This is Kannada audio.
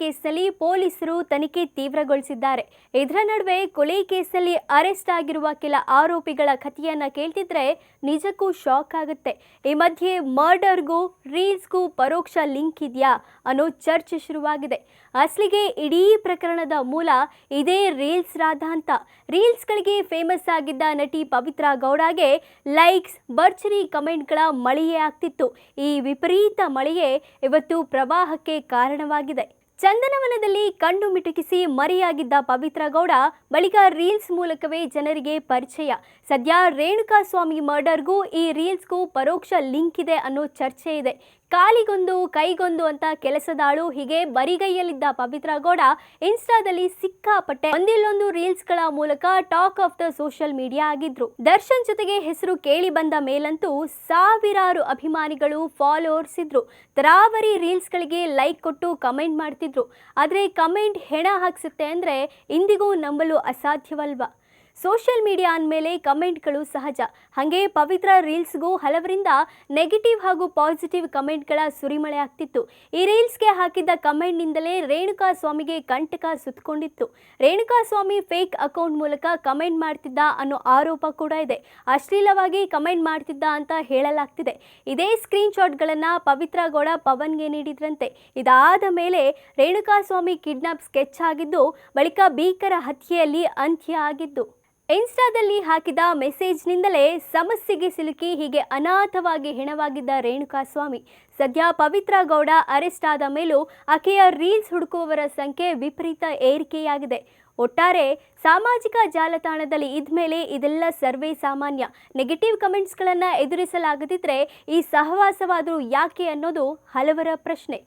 ಕೇಸ್ನಲ್ಲಿ ಪೊಲೀಸರು ತನಿಖೆ ತೀವ್ರಗೊಳಿಸಿದ್ದಾರೆ. ಇದರ ನಡುವೆ ಕೊಲೆ ಕೇಸ್ನಲ್ಲಿ ಅರೆಸ್ಟ್ ಆಗಿರುವ ಕೆಲ ಆರೋಪಿಗಳ ಕಥೆಯನ್ನ ಕೇಳ್ತಿದ್ರೆ ನಿಜಕ್ಕೂ ಶಾಕ್ ಆಗುತ್ತೆ. ಈ ಮಧ್ಯೆ ಮರ್ಡರ್ಗೂ, ರೀಲ್ಸ್ಗೂ ಪರೋಕ್ಷ ಲಿಂಕ್ ಇದೆಯಾ ಅನ್ನೋ ಚರ್ಚೆ ಶುರುವಾಗಿದೆ. ಅಸಲಿಗೆ ಇಡೀ ಪ್ರಕರಣದ ಮೂಲ ಇದೇ ರೀಲ್ಸ್ ರಾಧ ಅಂತ. ರೀಲ್ಸ್ಗಳಿಗೆ ಫೇಮಸ್ ಆಗಿದ್ದ ನಟಿ ಪವಿತ್ರಾ ಗೌಡಗೆ ಲೈಕ್ಸ್ ಬರ್ಚರಿ ಕಮೆಂಟ್ಗಳ ಮಳೆಯೇ ಆಗ್ತಿತ್ತು. ಈ ವಿಪರೀತ ಮಳೆಯೇ ಇವತ್ತು ಪ್ರವಾಹಕ್ಕೆ ಕಾರಣವಾಗಿದೆ. ಚಂದನವನದಲ್ಲಿ ಕಣ್ಣು ಮಿಟುಕಿಸಿ ಮರೆಯಾಗಿದ್ದ ಪವಿತ್ರ ಗೌಡ ಬಳಿಕ ರೀಲ್ಸ್ ಮೂಲಕವೇ ಜನರಿಗೆ ಪರಿಚಯ. ಸದ್ಯ ರೇಣುಕಾ ಸ್ವಾಮಿ ಮರ್ಡರ್ಗೂ ಈ ರೀಲ್ಸ್ಗೂ ಪರೋಕ್ಷ ಲಿಂಕ್ ಇದೆ ಅನ್ನೋ ಚರ್ಚೆ ಇದೆ. ಕಾಲಿಗೊಂದು, ಕೈಗೊಂದು ಅಂತ ಕೆಲಸದಾಳು ಹೀಗೆ ಬರಿಗೈಯಲ್ಲಿದ್ದ ಪವಿತ್ರ ಗೌಡ ಇನ್ಸ್ಟಾದಲ್ಲಿ ಸಿಕ್ಕಾಪಟ್ಟೆ ಒಂದಿಲ್ಲೊಂದು ರೀಲ್ಸ್ಗಳ ಮೂಲಕ talk of the social media ಆಗಿದ್ರು. ದರ್ಶನ್ ಜೊತೆಗೆ ಹೆಸರು ಕೇಳಿ ಬಂದ ಮೇಲಂತೂ ಸಾವಿರಾರು ಅಭಿಮಾನಿಗಳು ಫಾಲೋವರ್ಸ್ ಇದ್ರು. ತರಾವರಿ ರೀಲ್ಸ್ಗಳಿಗೆ ಲೈಕ್ ಕೊಟ್ಟು ಕಮೆಂಟ್ ಮಾಡ್ತಿದ್ರು. ಆದರೆ ಕಮೆಂಟ್ ಹೆಣ ಹಾಕ್ಸುತ್ತೆ ಅಂದರೆ ಇಂದಿಗೂ ನಂಬಲು ಅಸಾಧ್ಯವಲ್ವಾ? ಸೋಷಿಯಲ್ ಮೀಡಿಯಾ ಅಂದಮೇಲೆ ಕಮೆಂಟ್ಗಳು ಸಹಜ. ಹಾಗೆ ಪವಿತ್ರ ರೀಲ್ಸ್ಗೂ ಹಲವರಿಂದ ನೆಗೆಟಿವ್ ಹಾಗೂ ಪಾಸಿಟಿವ್ ಕಮೆಂಟ್ಗಳ ಸುರಿಮಳೆ ಆಗ್ತಿತ್ತು. ಈ ರೀಲ್ಸ್ಗೆ ಹಾಕಿದ್ದ ಕಮೆಂಟ್ನಿಂದಲೇ ರೇಣುಕಾ ಸ್ವಾಮಿಗೆ ಕಂಟಕ ಸುತ್ತಕೊಂಡಿತ್ತು ರೇಣುಕಾ ಸ್ವಾಮಿ ಫೇಕ್ ಅಕೌಂಟ್ ಮೂಲಕ ಕಮೆಂಟ್ ಮಾಡ್ತಿದ್ದ ಅನ್ನೋ ಆರೋಪ ಕೂಡ ಇದೆ. ಅಶ್ಲೀಲವಾಗಿ ಕಮೆಂಟ್ ಮಾಡ್ತಿದ್ದ ಅಂತ ಹೇಳಲಾಗ್ತಿದೆ. ಇದೇ ಸ್ಕ್ರೀನ್ ಶಾಟ್ಗಳನ್ನು ಪವಿತ್ರ ಗೌಡ ಪವನ್ಗೆ ನೀಡಿದ್ರಂತೆ. ಇದಾದ ಮೇಲೆ ರೇಣುಕಾ ಸ್ವಾಮಿ ಕಿಡ್ನಾಪ್ ಸ್ಕೆಚ್ ಆಗಿದ್ದು, ಬಳಿಕ ಭೀಕರ ಹತ್ಯೆಯಲ್ಲಿ ಅಂತ್ಯ ಆಗಿದ್ದು. ಇನ್ಸ್ಟಾದಲ್ಲಿ ಹಾಕಿದ ಮೆಸೇಜ್ನಿಂದಲೇ ಸಮಸ್ಯೆಗೆ ಸಿಲುಕಿ ಹೀಗೆ ಅನಾಥವಾಗಿ ಹೆಣವಾಗಿದ್ದ ರೇಣುಕಾ ಸ್ವಾಮಿ. ಸದ್ಯ ಪವಿತ್ರ ಗೌಡ ಅರೆಸ್ಟ್ ಆದ ಮೇಲೂ ಆಕೆಯ ರೀಲ್ಸ್ ಹುಡುಕುವವರ ಸಂಖ್ಯೆ ವಿಪರೀತ ಏರಿಕೆಯಾಗಿದೆ. ಒಟ್ಟಾರೆ ಸಾಮಾಜಿಕ ಜಾಲತಾಣದಲ್ಲಿ ಇದ್ಮೇಲೆ ಇದೆಲ್ಲ ಸರ್ವೇ ಸಾಮಾನ್ಯ. ನೆಗೆಟಿವ್ ಕಮೆಂಟ್ಸ್ಗಳನ್ನು ಎದುರಿಸಲಾಗದಿದ್ದರೆ ಈ ಸಹವಾಸವಾದರೂ ಯಾಕೆ ಅನ್ನೋದು ಹಲವರ ಪ್ರಶ್ನೆ.